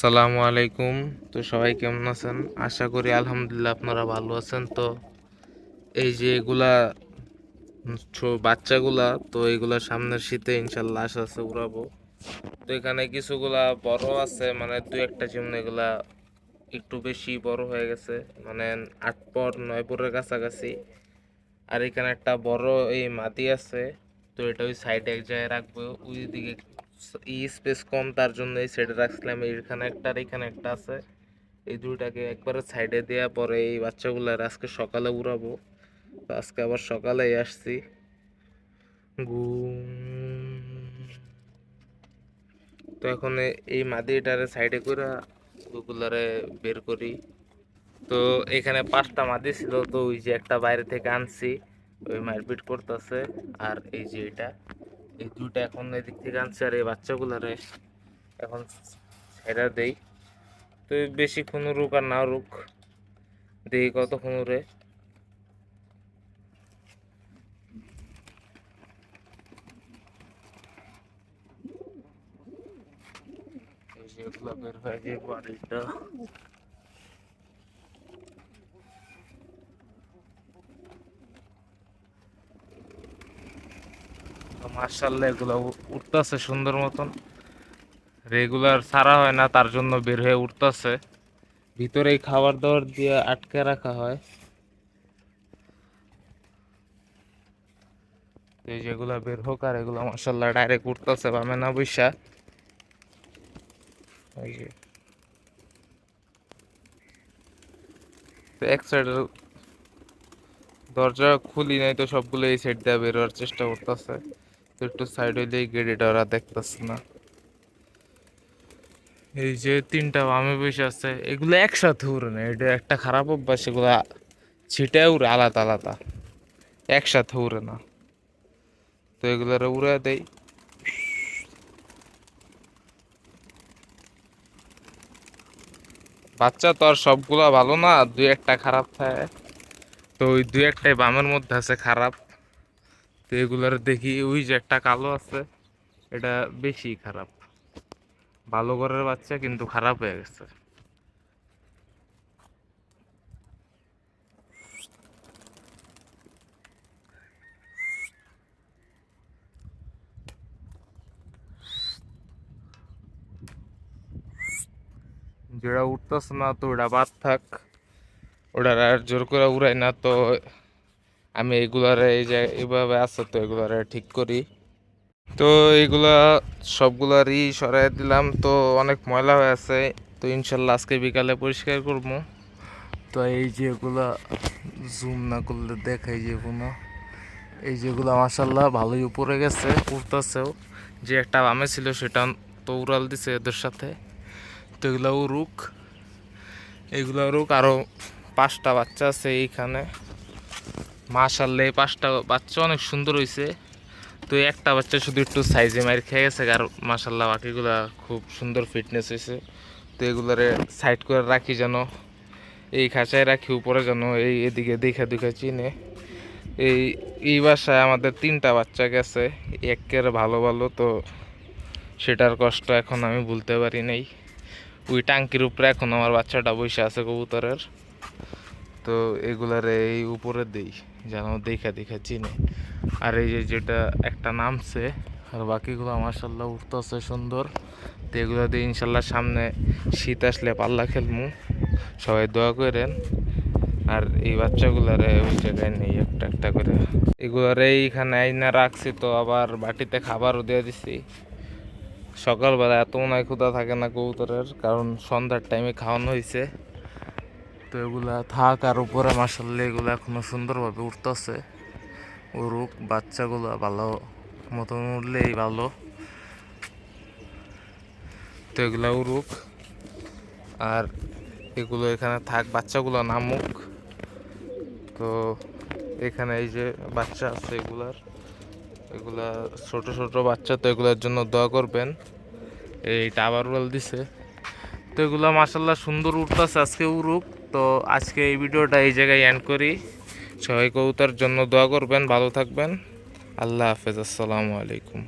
সালামু আলাইকুম। তো সবাই কেমন আছেন? আশা করি আলহামদুলিল্লাহ আপনারা ভালো আছেন। তো এই যে এগুলা বাচ্চাগুলা, তো এগুলা সামনের শীতে ইনশাল্লাহ আস্তে আস্তে উড়াবো। তো এখানে কিছুগুলা বড় আছে মানে দু একটা চিমন এগুলা একটু বেশি বড় হয়ে গেছে মানে আট পর নয় পরের কাছাকাছি। আর এখানে একটা বড় এই মাটি আছে, তো এটা ওই সাইডে এক জায়গায় রাখব, ওই দিকে ই স্পেস কম, তার জন্য এই সাইডে রাখছিলাম। এখানে একটা আর এখানে একটা আছে। এই দুইটাকে একবারে সাইডে দেওয়া পরে এই বাচ্চাগুলার আজকে সকালে উড়াবো। তো আজকে আবার সকালেই আসছি। তো এখন এই মাদিটারে সাইডে করে ওগুলারে বের করি। তো এখানে পাঁচটা মাদি ছিল, তো ওই যে একটা বাইরে থেকে আনছি। ওই মারপিট করতেছে। আর এই যে এটা। এই দুইটা এখন এদিক থেকে আনছি আর এই বাচ্চাগুলারে এখন ছেড়া দেই। তো বেশি বেশিক্ষণ রুক আর না রুক দেখি কতক্ষণ উড়ে এই যে এগুলা বের হয়ে যে বাড়িটা মার্শাল্লাহ এগুলো উঠতেছে সুন্দর মতন। রেগুলার ছাড়া হয় না, তার জন্য বের হয়ে উঠতেছে। ভিতরে খাবার দাবার দিয়ে আটকে রাখা হয়। এই যেগুলা বের হোক আর এগুলো মার্শাল্লাহ ডাইরেক্ট উঠতেছে, বামে না বৈশা। এই তো এক সাইডের দরজা খুলি নাই তো সবগুলো এই সাইড দিয়ে বেরোয়ার চেষ্টা করতেছে। তো একটু সাইড হইলেই গেড়িটা ওরা দেখতেছে না। এই যে তিনটা বামে বসে আছে, এগুলো একসাথে উড়ে না, এটা একটা খারাপ অভ্যাস, এগুলা ছিটে উড়ে, আলাদা আলাদা। একসাথে উড়ে না। তো এগুলার উড়ে দেই। বাচ্চা তো আর সবগুলা ভালো না, দুই একটা খারাপ থাকে। তো ওই দুই একটাই বামের মধ্যে আছে খারাপ। তো এগুলার দেখি ওই যে একটা কালো আছে, এটা বেশি খারাপ। ভালো ঘরের বাচ্চা কিন্তু খারাপ হয়ে গেছে। যেটা উঠতেছে না তো ওটা বাদ থাক ওটা আর জোর করে উড়াই না তো আমি এগুলারে এই যে এইভাবে আছে তো এগুলারে ঠিক করি। তো এইগুলা সবগুলারই সরাই দিলাম। তো অনেক ময়লা হয়ে আছে। তো ইনশাল্লাহ আজকে বিকালে পরিষ্কার করব। তো এই যে এগুলা জুম না করলে দেখাই যে কোনো। এই যেগুলো মাসাল্লাহ ভালোই উপরে গেছে উঠতেছেও যে একটা বামে ছিল সেটা তো উড়াল দিছে এদের সাথে। তো এগুলো উড়ুক। এগুলো উড়ুক। আরও পাঁচটা বাচ্চা আছে এইখানে। মাশাল্লাহ এই পাঁচটা বাচ্চা অনেক সুন্দর হয়েছে তো একটা বাচ্চা শুধু একটু সাইজে মার খেয়ে গেছে, আর মাশাল্লাহ বাকিগুলা খুব সুন্দর ফিটনেস হয়েছে তো এগুলারে সাইড করে রাখি যেন, এই খাঁচায় রাখি, উপরে যেন, এই এদিকে দেখা দেখে চিনে। এই এই বাসায় আমাদের তিনটা বাচ্চা গেছে, একের ভালো ভালো তো সেটার কষ্ট এখন আমি ভুলতে পারি নাই। ওই টাঙ্কির উপরে এখন আমার বাচ্চাটা বসে আছে কবুতরের। তো এগুলারে এই উপরে দেই, যেন দেখা দেখা চিনে। আর এই যে যেটা একটা নামছে, আর বাকিগুলো মার্শাল্লাহ উঠতেছে সুন্দর। তো এগুলো দিয়ে ইনশাল্লাহ সামনে শীত আসলে পাল্লা খেলমু। সবাই দোয়া করেন। আর এই বাচ্চাগুলারে ওই জায়গায় নেই একটা একটা করে। এগুলারে এইখানে আইনা রাখছি তো আবার বাটিতে খাবারও দিয়ে দিছি। সকালবেলা এত মনে হয় ক্ষুধা থাকে না কবুতরের, কারণ সন্ধ্যার টাইমে খাওয়ানো হয়েছে তো এগুলা থাক আর উপরে মাসাল্লাহ এগুলো এখনও সুন্দরভাবে উঠতেছে। উড়ুক, বাচ্চাগুলো ভালো মতন উঠলেই ভালো। তো এগুলা উড়ুক। আর এগুলো এখানে থাক, বাচ্চাগুলো নামুক। তো এখানে এই যে বাচ্চা আছে এগুলার, এগুলা ছোট ছোট বাচ্চা, তো এগুলোর জন্য দোয়া করবেন। এই টাবার রোল দিছে। তো এগুলো মাসাল্লাহ সুন্দর উঠতেছে, আজকে উড়ুক। তো আজকে এই ভিডিওটা এই জায়গায় এন্ড করি। সবাই কবুতার জন্য দোয়া করবেন, ভালো থাকবেন। আল্লাহ হাফেজ, আসসালামু আলাইকুম।